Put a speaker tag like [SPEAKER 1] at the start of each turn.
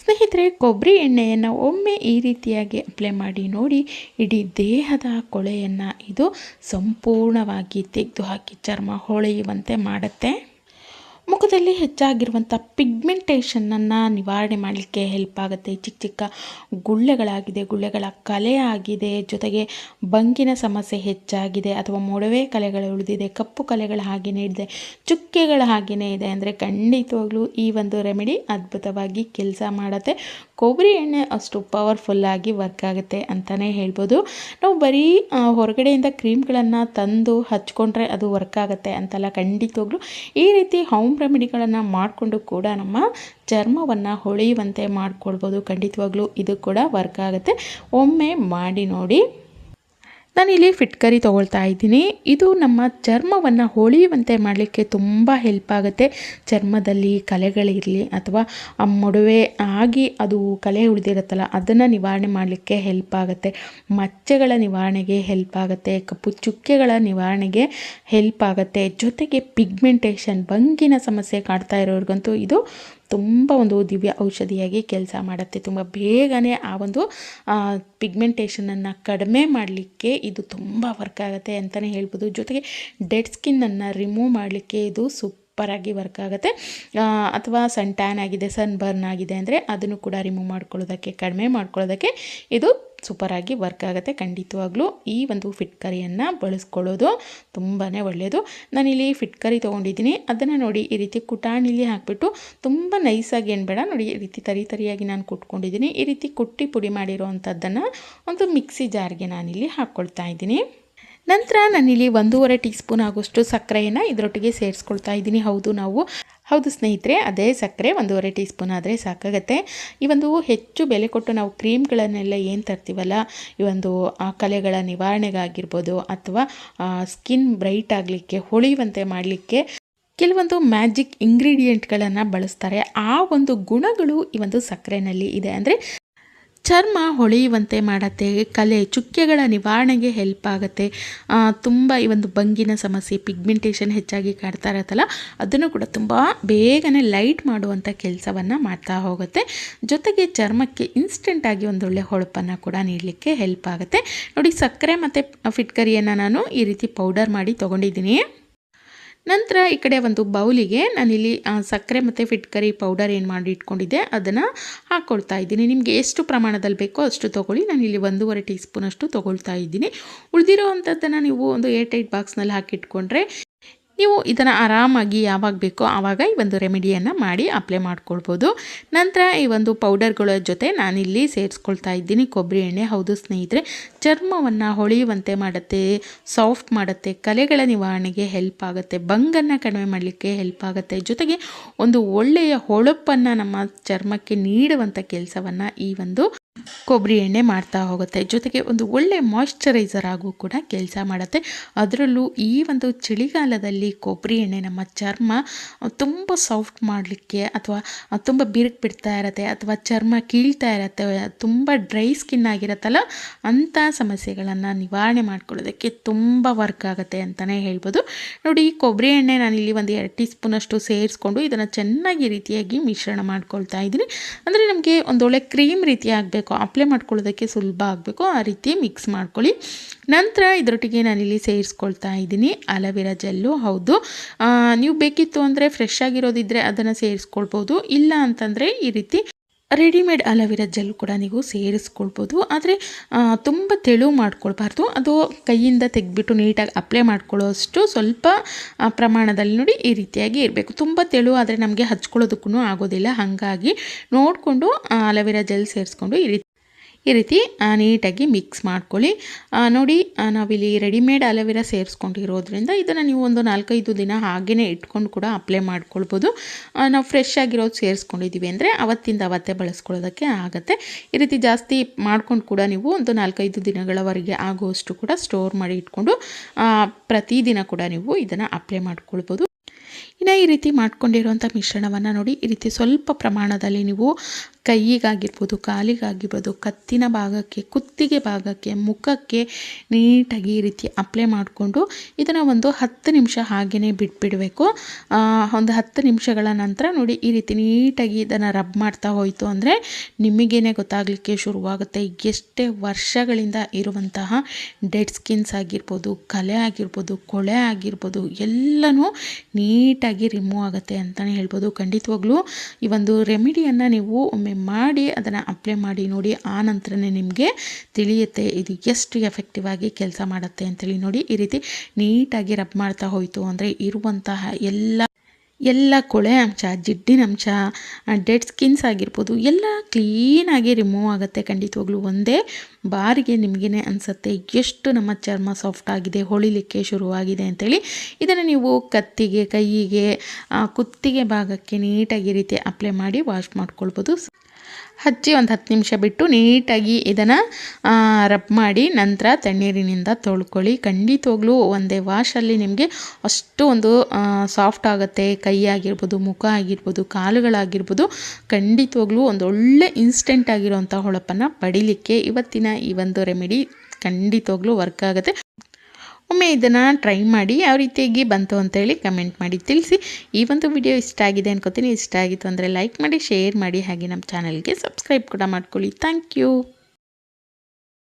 [SPEAKER 1] ಸ್ನೇಹಿತರೆ ಕೊಬ್ಬರಿ ಎಣ್ಣೆಯನ್ನು ಒಮ್ಮೆ ಈ ರೀತಿಯಾಗಿ ಅಪ್ಲೈ ಮಾಡಿ ನೋಡಿ, ಇಡೀ ದೇಹದ ಕೊಳೆಯನ್ನು ಇದು ಸಂಪೂರ್ಣವಾಗಿ ತೆಗೆದುಹಾಕಿ ಚರ್ಮ ಹೊಳೆಯುವಂತೆ ಮಾಡುತ್ತೆ. ಮುಖದಲ್ಲಿ ಹೆಚ್ಚಾಗಿರುವಂಥ ಪಿಗ್ಮೆಂಟೇಷನನ್ನು ನಿವಾರಣೆ ಮಾಡಲಿಕ್ಕೆ ಹೆಲ್ಪ್ ಆಗುತ್ತೆ. ಚಿಕ್ಕ ಚಿಕ್ಕ ಗುಳ್ಳೆಗಳಾಗಿದೆ, ಗುಳ್ಳೆಗಳ ಕಲೆ ಆಗಿದೆ, ಜೊತೆಗೆ ಬಂಕಿನ ಸಮಸ್ಯೆ ಹೆಚ್ಚಾಗಿದೆ, ಅಥವಾ ಮೊಡವೆ ಕಲೆಗಳು ಉಳಿದಿದೆ, ಕಪ್ಪು ಕಲೆಗಳ ಹಾಗೆಯೇ ಇದೆ, ಚುಕ್ಕೆಗಳ ಹಾಗೆಯೇ ಇದೆ. ಅಂದರೆ ಖಂಡಿತವಾಗ್ಲೂ ಈ ಒಂದು ರೆಮಿಡಿ ಅದ್ಭುತವಾಗಿ ಕೆಲಸ ಮಾಡುತ್ತೆ. ಕೊಬ್ಬರಿ ಎಣ್ಣೆ ಅಷ್ಟು ಪವರ್ಫುಲ್ಲಾಗಿ ವರ್ಕ್ ಆಗುತ್ತೆ ಅಂತಲೇ ಹೇಳ್ಬೋದು. ನಾವು ಬರೀ ಹೊರಗಡೆಯಿಂದ ಕ್ರೀಮ್ಗಳನ್ನು ತಂದು ಹಚ್ಕೊಂಡ್ರೆ ಅದು ವರ್ಕ್ ಆಗುತ್ತೆ ಅಂತಲ್ಲ ಖಂಡಿತವಾಗ್ಲೂ. ಈ ರೀತಿ ಹೋಮ್ ರೆಮಿಡಿಗಳನ್ನು ಮಾಡಿಕೊಂಡು ಕೂಡ ನಮ್ಮ ಚರ್ಮವನ್ನು ಹೊಳೆಯುವಂತೆ ಮಾಡಿಕೊಳ್ಬೋದು ಖಂಡಿತವಾಗ್ಲೂ. ಇದು ಕೂಡ ವರ್ಕ್ ಆಗುತ್ತೆ. ಒಮ್ಮೆ ಮಾಡಿ ನೋಡಿ. ನಾನಿಲ್ಲಿ ಫಿಟ್ಕರಿ ತೊಗೊಳ್ತಾ ಇದ್ದೀನಿ. ಇದು ನಮ್ಮ ಚರ್ಮವನ್ನು ಹೊಳೆಯುವಂತೆ ಮಾಡಲಿಕ್ಕೆ ತುಂಬ ಹೆಲ್ಪ್ ಆಗುತ್ತೆ. ಚರ್ಮದಲ್ಲಿ ಕಲೆಗಳಿರಲಿ ಅಥವಾ ಆ ಮೊಡವೆ ಆಗಿ ಅದು ಕಲೆ ಉಳಿದಿರುತ್ತಲ್ಲ, ಅದನ್ನು ನಿವಾರಣೆ ಮಾಡಲಿಕ್ಕೆ ಹೆಲ್ಪ್ ಆಗುತ್ತೆ. ಮಚ್ಚೆಗಳ ನಿವಾರಣೆಗೆ ಹೆಲ್ಪ್ ಆಗುತ್ತೆ. ಕಪ್ಪು ಚುಕ್ಕೆಗಳ ನಿವಾರಣೆಗೆ ಹೆಲ್ಪ್ ಆಗುತ್ತೆ. ಜೊತೆಗೆ ಪಿಗ್ಮೆಂಟೇಷನ್ ಬಂಗಿನ ಸಮಸ್ಯೆ ಕಾಡ್ತಾ ಇರೋರಿಗಂತೂ ಇದು ತುಂಬ ಒಂದು ದಿವ್ಯ ಔಷಧಿಯಾಗಿ ಕೆಲಸ ಮಾಡುತ್ತೆ. ತುಂಬ ಬೇಗನೆ ಆ ಒಂದು ಪಿಗ್ಮೆಂಟೇಷನನ್ನು ಕಡಿಮೆ ಮಾಡಲಿಕ್ಕೆ ಇದು ತುಂಬ ವರ್ಕ್ ಆಗುತ್ತೆ ಅಂತಲೇ ಹೇಳ್ಬೋದು. ಜೊತೆಗೆ ಡೆಡ್ ಸ್ಕಿನ್ನನ್ನು ರಿಮೂವ್ ಮಾಡಲಿಕ್ಕೆ ಇದು ಸೂಪರಾಗಿ ವರ್ಕ್ ಆಗುತ್ತೆ. ಅಥವಾ ಸನ್ ಟ್ಯಾನ್ ಆಗಿದೆ ಸನ್ ಬರ್ನ್ ಆಗಿದೆ ಅಂದರೆ ಅದನ್ನು ಕೂಡ ರಿಮೂವ್ ಮಾಡ್ಕೊಳ್ಳೋದಕ್ಕೆ, ಕಡಿಮೆ ಮಾಡ್ಕೊಳ್ಳೋದಕ್ಕೆ ಇದು ಸೂಪರಾಗಿ ವರ್ಕ್ ಆಗುತ್ತೆ ಖಂಡಿತವಾಗ್ಲೂ. ಈ ಒಂದು ಫಿಟ್ಕರಿಯನ್ನು ಬಳಸ್ಕೊಳ್ಳೋದು ತುಂಬಾ ಒಳ್ಳೆಯದು ನಾನಿಲ್ಲಿ ಫಿಟ್ಕರಿ ತೊಗೊಂಡಿದ್ದೀನಿ. ಅದನ್ನು ನೋಡಿ ಈ ರೀತಿ ಕುಟಾಣಿಲಿ ಹಾಕಿಬಿಟ್ಟು ತುಂಬ ನೈಸಾಗಿ ಏನು ಬೇಡ ನೋಡಿ ಈ ರೀತಿ ತರಿ ತರಿಯಾಗಿ ನಾನು ಕುಟ್ಕೊಂಡಿದ್ದೀನಿ. ಈ ರೀತಿ ಕುಟ್ಟಿ ಪುಡಿ ಮಾಡಿರೋ ಅಂಥದ್ದನ್ನು ಒಂದು ಮಿಕ್ಸಿ ಜಾರ್ಗೆ ನಾನಿಲ್ಲಿ ಹಾಕ್ಕೊಳ್ತಾ ಇದ್ದೀನಿ. ನಂತರ ನಾನಿಲ್ಲಿ ಒಂದೂವರೆ ಟೀ ಸ್ಪೂನ್ ಆಗೋಷ್ಟು ಸಕ್ಕರೆಯನ್ನು ಇದರೊಟ್ಟಿಗೆ ಸೇರಿಸ್ಕೊಳ್ತಾ ಇದ್ದೀನಿ. ಹೌದು, ನಾವು ಹೌದು ಸ್ನೇಹಿತರೆ, ಅದೇ ಸಕ್ಕರೆ ಒಂದೂವರೆ ಟೀ ಸ್ಪೂನ್ ಆದರೆ ಸಾಕಾಗತ್ತೆ. ಈ ಒಂದು ಹೆಚ್ಚು ಬೆಲೆ ಕೊಟ್ಟು ನಾವು ಕ್ರೀಮ್ಗಳನ್ನೆಲ್ಲ ಏನು ತರ್ತೀವಲ್ಲ, ಈ ಒಂದು, ಆ ಕಲೆಗಳ ನಿವಾರಣೆಗಾಗಿರ್ಬೋದು ಅಥವಾ ಸ್ಕಿನ್ ಬ್ರೈಟ್ ಆಗಲಿಕ್ಕೆ, ಹೊಳೆಯುವಂತೆ ಮಾಡಲಿಕ್ಕೆ ಕೆಲವೊಂದು ಮ್ಯಾಜಿಕ್ ಇಂಗ್ರೀಡಿಯೆಂಟ್ಗಳನ್ನು ಬಳಸ್ತಾರೆ. ಆ ಒಂದು ಗುಣಗಳು ಈ ಒಂದು ಸಕ್ಕರೆನಲ್ಲಿ ಇದೆ. ಅಂದರೆ ಚರ್ಮ ಹೊಳೆಯುವಂತೆ ಮಾಡುತ್ತೆ, ಕಲೆ ಚುಕ್ಕೆಗಳ ನಿವಾರಣೆಗೆ ಹೆಲ್ಪ್ ಆಗುತ್ತೆ. ತುಂಬ ಈ ಒಂದು ಬಂಗಿನ ಸಮಸ್ಯೆ ಪಿಗ್ಮೆಂಟೇಷನ್ ಹೆಚ್ಚಾಗಿ ಕಾಡ್ತಾ ಇರತ್ತಲ್ಲ, ಅದನ್ನು ಕೂಡ ತುಂಬ ಬೇಗನೆ ಲೈಟ್ ಮಾಡುವಂಥ ಕೆಲಸವನ್ನು ಮಾಡ್ತಾ ಹೋಗುತ್ತೆ. ಜೊತೆಗೆ ಚರ್ಮಕ್ಕೆ ಇನ್ಸ್ಟೆಂಟಾಗಿ ಒಂದೊಳ್ಳೆ ಹೊಳಪನ್ನು ಕೂಡ ನೀಡಲಿಕ್ಕೆ ಹೆಲ್ಪ್ ಆಗುತ್ತೆ. ನೋಡಿ, ಸಕ್ಕರೆ ಮತ್ತು ಫಿಟ್ಕರಿಯನ್ನು ನಾನು ಈ ರೀತಿ ಪೌಡರ್ ಮಾಡಿ ತೊಗೊಂಡಿದ್ದೀನಿ. ನಂತರ ಈ ಕಡೆ ಒಂದು ಬೌಲಿಗೆ ನಾನಿಲ್ಲಿ ಸಕ್ಕರೆ ಮತ್ತು ಫಿಟ್ಕರಿ ಪೌಡರ್ ಏನು ಮಾಡಿ ಇಟ್ಕೊಂಡಿದ್ದೆ, ಅದನ್ನು ಹಾಕ್ಕೊಳ್ತಾ ಇದ್ದೀನಿ. ನಿಮಗೆ ಎಷ್ಟು ಪ್ರಮಾಣದಲ್ಲಿ ಬೇಕೋ ಅಷ್ಟು ತೊಗೊಳ್ಳಿ. ನಾನಿಲ್ಲಿ ಒಂದೂವರೆ ಟೀ ಸ್ಪೂನಷ್ಟು ತೊಗೊಳ್ತಾ ಇದ್ದೀನಿ. ಉಳಿದಿರೋ ಅಂಥದ್ದನ್ನು ನೀವು ಒಂದು ಏರ್ ಟೈಟ್ ಬಾಕ್ಸ್ನಲ್ಲಿ ಹಾಕಿಟ್ಕೊಂಡ್ರೆ ನೀವು ಇದನ್ನು ಆರಾಮಾಗಿ ಯಾವಾಗ ಬೇಕೋ ಆವಾಗ ಈ ಒಂದು ರೆಮಿಡಿಯನ್ನು ಮಾಡಿ ಅಪ್ಲೈ ಮಾಡ್ಕೊಳ್ಬೋದು. ನಂತರ ಈ ಒಂದು ಪೌಡರ್ಗಳ ಜೊತೆ ನಾನಿಲ್ಲಿ ಸೇರಿಸ್ಕೊಳ್ತಾ ಇದ್ದೀನಿ. ಕೊಬ್ಬರಿ ಎಣ್ಣೆ, ಹೌದು ಸ್ನೇಹಿತರೆ, ಚರ್ಮವನ್ನು ಹೊಳೆಯುವಂತೆ ಮಾಡುತ್ತೆ ಸಾಫ್ಟ್ ಮಾಡುತ್ತೆ, ಕಲೆಗಳ ನಿವಾರಣೆಗೆ ಹೆಲ್ಪ್ ಆಗುತ್ತೆ ಬಂಗನ್ನು ಕಡಿಮೆ ಮಾಡಲಿಕ್ಕೆ ಹೆಲ್ಪ್ ಆಗುತ್ತೆ, ಜೊತೆಗೆ ಒಂದು ಒಳ್ಳೆಯ ಹೊಳಪನ್ನು ನಮ್ಮ ಚರ್ಮಕ್ಕೆ ನೀಡುವಂಥ ಕೆಲಸವನ್ನು ಈ ಒಂದು ಕೊಬ್ಬರಿ ಎಣ್ಣೆ ಮಾಡ್ತಾ ಹೋಗುತ್ತೆ. ಜೊತೆಗೆ ಒಂದು ಒಳ್ಳೆ ಮಾಯ್ಶ್ಚರೈಸರ್ ಆಗೂ ಕೂಡ ಕೆಲಸ ಮಾಡುತ್ತೆ. ಅದರಲ್ಲೂ ಈ ಒಂದು ಚಳಿಗಾಲದಲ್ಲಿ ಕೊಬ್ಬರಿ ಎಣ್ಣೆ ನಮ್ಮ ಚರ್ಮ ತುಂಬ ಸಾಫ್ಟ್ ಮಾಡಲಿಕ್ಕೆ ಅಥವಾ ತುಂಬ ಬಿರುಕು ಬಿಡ್ತಾ ಇರತ್ತೆ ಅಥವಾ ಚರ್ಮ ಕೀಳ್ತಾ ಇರತ್ತೆ, ತುಂಬ ಡ್ರೈ ಸ್ಕಿನ್ ಆಗಿರತ್ತಲ್ಲ, ಅಂಥ ಸಮಸ್ಯೆಗಳನ್ನು ನಿವಾರಣೆ ಮಾಡ್ಕೊಳ್ಳೋದಕ್ಕೆ ತುಂಬ ವರ್ಕ್ ಆಗುತ್ತೆ ಅಂತಲೇ ಹೇಳ್ಬೋದು. ನೋಡಿ, ಈ ಕೊಬ್ಬರಿ ಎಣ್ಣೆ ನಾನಿಲ್ಲಿ ಒಂದು ಎರಡು ಟೀ ಸ್ಪೂನಷ್ಟು ಸೇರಿಸ್ಕೊಂಡು ಇದನ್ನು ಚೆನ್ನಾಗಿ ರೀತಿಯಾಗಿ ಮಿಶ್ರಣ ಮಾಡ್ಕೊಳ್ತಾ ಇದ್ದೀನಿ. ಅಂದರೆ ನಮಗೆ ಒಂದೊಳ್ಳೆ ಕ್ರೀಮ್ ರೀತಿ ಆಗಬೇಕು. ಅಪ್ಲೈ ಮಾಡ್ಕೊಳ್ಳೋದಕ್ಕೆ ಸುಲಭ ಆಗಬೇಕು, ಆ ರೀತಿ ಮಿಕ್ಸ್ ಮಾಡ್ಕೊಳ್ಳಿ. ನಂತರ ಇದರೊಟ್ಟಿಗೆ ನಾನಿಲ್ಲಿ ಸೇರಿಸ್ಕೊಳ್ತಾ ಇದ್ದೀನಿ, ಅಲವೆರಾ ಜೆಲ್ಲು, ಹೌದು. ನೀವು ಬೇಕಿತ್ತು ಅಂದರೆ ಫ್ರೆಶ್ ಆಗಿರೋದಿದ್ದರೆ ಅದನ್ನು ಸೇರಿಸ್ಕೊಳ್ಬೋದು, ಇಲ್ಲ ಅಂತಂದರೆ ಈ ರೀತಿ ರೆಡಿಮೇಡ್ ಅಲವಿರಾ ಜೆಲ್ ಕೂಡ ನೀವು ಸೇರಿಸ್ಕೊಳ್ಬೋದು. ಆದರೆ ತುಂಬ ತೆಳು ಮಾಡ್ಕೊಳ್ಬಾರ್ದು, ಅದು ಕೈಯಿಂದ ತೆಗೆದ್ಬಿಟ್ಟು ನೀಟಾಗಿ ಅಪ್ಲೈ ಮಾಡ್ಕೊಳ್ಳೋಷ್ಟು ಸ್ವಲ್ಪ ಪ್ರಮಾಣದಲ್ಲಿ ನೋಡಿ ಈ ರೀತಿಯಾಗಿ ಇರಬೇಕು. ತುಂಬ ತೆಳು ಆದರೆ ನಮಗೆ ಹಚ್ಕೊಳ್ಳೋದಕ್ಕೂ ಆಗೋದಿಲ್ಲ, ಹಾಗಾಗಿ ನೋಡಿಕೊಂಡು ಅಲವಿರಾ ಜೆಲ್ ಸೇರಿಸ್ಕೊಂಡು ಈ ರೀತಿ ಈ ರೀತಿ ನೀಟಾಗಿ ಮಿಕ್ಸ್ ಮಾಡ್ಕೊಳ್ಳಿ. ನೋಡಿ ನಾವಿಲ್ಲಿ ರೆಡಿಮೇಡ್ ಅಲೋವೆರಾ ಸೇರಿಸ್ಕೊಂಡಿರೋದ್ರಿಂದ ಇದನ್ನು ನೀವು ಒಂದು ನಾಲ್ಕೈದು ದಿನ ಹಾಗೆಯೇ ಇಟ್ಕೊಂಡು ಕೂಡ ಅಪ್ಲೈ ಮಾಡ್ಕೊಳ್ಬೋದು. ನಾವು ಫ್ರೆಶ್ ಆಗಿರೋದು ಸೇರಿಸ್ಕೊಂಡಿದ್ದೀವಿ ಅಂದರೆ ಅವತ್ತಿಂದ ಅವತ್ತೇ ಬಳಸ್ಕೊಳ್ಳೋದಕ್ಕೆ ಆಗುತ್ತೆ. ಈ ರೀತಿ ಜಾಸ್ತಿ ಮಾಡ್ಕೊಂಡು ಕೂಡ ನೀವು ಒಂದು ನಾಲ್ಕೈದು ದಿನಗಳವರೆಗೆ ಆಗುವಷ್ಟು ಕೂಡ ಸ್ಟೋರ್ ಮಾಡಿ ಇಟ್ಕೊಂಡು ಪ್ರತಿದಿನ ಕೂಡ ನೀವು ಇದನ್ನು ಅಪ್ಲೈ ಮಾಡ್ಕೊಳ್ಬೋದು. ಇನ್ನು ಈ ರೀತಿ ಮಾಡ್ಕೊಂಡಿರುವಂಥ ಮಿಶ್ರಣವನ್ನು ನೋಡಿ, ಈ ರೀತಿ ಸ್ವಲ್ಪ ಪ್ರಮಾಣದಲ್ಲಿ ನೀವು ಕೈಗಾಗಿರ್ಬೋದು, ಕಾಲಿಗಾಗಿರ್ಬೋದು, ಕತ್ತಿನ ಭಾಗಕ್ಕೆ, ಕುತ್ತಿಗೆ ಭಾಗಕ್ಕೆ, ಮುಖಕ್ಕೆ ನೀಟಾಗಿ ಈ ರೀತಿ ಅಪ್ಲೈ ಮಾಡಿಕೊಂಡು ಇದನ್ನು ಒಂದು ಹತ್ತು ನಿಮಿಷ ಹಾಗೆಯೇ ಬಿಟ್ಬಿಡಬೇಕು. ಒಂದು ಹತ್ತು ನಿಮಿಷಗಳ ನಂತರ ನೋಡಿ ಈ ರೀತಿ ನೀಟಾಗಿ ಇದನ್ನು ರಬ್ ಮಾಡ್ತಾ ಹೋಯಿತು ಅಂದರೆ ನಿಮಗೇನೆ ಗೊತ್ತಾಗಲಿಕ್ಕೆ ಶುರುವಾಗುತ್ತೆ. ಎಷ್ಟೇ ವರ್ಷಗಳಿಂದ ಇರುವಂತಹ ಡೆಡ್ ಸ್ಕಿನ್ಸ್ ಆಗಿರ್ಬೋದು, ಕಲೆ ಆಗಿರ್ಬೋದು, ಕೊಳೆ ಆಗಿರ್ಬೋದು, ಎಲ್ಲನೂ ನೀಟಾಗಿ ರಿಮೂವ್ ಆಗುತ್ತೆ ಅಂತಲೇ ಹೇಳ್ಬೋದು. ಖಂಡಿತವಾಗ್ಲೂ ಈ ಒಂದು ರೆಮಿಡಿಯನ್ನು ನೀವು ಒಮ್ಮೆ ಮಾಡಿ, ಅದನ್ನು ಅಪ್ಲೈ ಮಾಡಿ ನೋಡಿ, ಆ ನಂತರನೇ ನಿಮಗೆ ತಿಳಿಯುತ್ತೆ ಇದು ಎಷ್ಟು ಎಫೆಕ್ಟಿವ್ ಆಗಿ ಕೆಲಸ ಮಾಡುತ್ತೆ ಅಂತೇಳಿ ನೋಡಿ. ಈ ರೀತಿ ನೀಟಾಗಿ ರಬ್ ಮಾಡ್ತಾ ಹೋಯಿತು ಅಂದರೆ ಇರುವಂತಹ ಎಲ್ಲ ಎಲ್ಲ ಕೊಳೆ ಅಂಶ, ಜಿಡ್ಡಿನ ಅಂಶ ಡೆಡ್ ಸ್ಕಿನ್ಸ್ ಆಗಿರ್ಬೋದು, ಎಲ್ಲ ಕ್ಲೀನಾಗಿ ರಿಮೂವ್ ಆಗುತ್ತೆ ಖಂಡಿತವಾಗ್ಲೂ. ಒಂದೇ ಬಾರಿಗೆ ನಿಮಗೇ ಅನಿಸುತ್ತೆ ಎಷ್ಟು ನಮ್ಮ ಚರ್ಮ ಸಾಫ್ಟ್ ಆಗಿದೆ, ಹೊಳಿಲಿಕ್ಕೆ ಶುರುವಾಗಿದೆ ಅಂತೇಳಿ. ಇದನ್ನು ನೀವು ಕತ್ತಿಗೆ ಕೈಯಿಗೆ ಕುತ್ತಿಗೆ ಭಾಗಕ್ಕೆ ನೀಟಾಗಿ ರೀತಿ ಅಪ್ಲೈ ಮಾಡಿ ವಾಶ್ ಮಾಡ್ಕೊಳ್ಬೋದು. ಹಚ್ಚಿ ಒಂದು ಹತ್ತು ನಿಮಿಷ ಬಿಟ್ಟು ನೀಟಾಗಿ ಇದನ್ನು ರಬ್ ಮಾಡಿ ನಂತರ ತಣ್ಣೀರಿನಿಂದ ತೊಳ್ಕೊಳ್ಳಿ. ಖಂಡಿತವಾಗ್ಲೂ ಒಂದೇ ವಾಶಲ್ಲಿ ನಿಮಗೆ ಅಷ್ಟು ಒಂದು ಸಾಫ್ಟ್ ಆಗುತ್ತೆ ಕೈ ಆಗಿರ್ಬೋದು ಮುಖ ಆಗಿರ್ಬೋದು, ಕಾಲುಗಳಾಗಿರ್ಬೋದು ಖಂಡಿತವಾಗ್ಲೂ ಒಳ್ಳೆ ಇನ್ಸ್ಟೆಂಟ್ ಆಗಿರೋಂಥ ಹೊಳಪನ್ನು ಪಡಿಲಿಕ್ಕೆ ಇವತ್ತಿನ ಈ ಒಂದು ರೆಮಿಡಿ ಖಂಡಿತವಾಗ್ಲೂ ವರ್ಕ್ ಆಗುತ್ತೆ. ಒಮ್ಮೆ ಇದನ್ನು ಟ್ರೈ ಮಾಡಿ ಯಾವ ರೀತಿಯಾಗಿ ಬಂತು ಅಂತೇಳಿ ಕಮೆಂಟ್ ಮಾಡಿ ತಿಳಿಸಿ. ಈ ಒಂದು ವಿಡಿಯೋ ಇಷ್ಟ ಆಗಿದೆ ಅನ್ಕೋತೀನಿ. ಇಷ್ಟ ಆಗಿತ್ತು ಅಂದರೆ ಲೈಕ್ ಮಾಡಿ ಶೇರ್ ಮಾಡಿ. ಹಾಗೆ ನಮ್ಮ ಚಾನಲ್ಗೆ ಸಬ್ಸ್ಕ್ರೈಬ್ ಕೂಡ ಮಾಡ್ಕೊಳ್ಳಿ. Thank you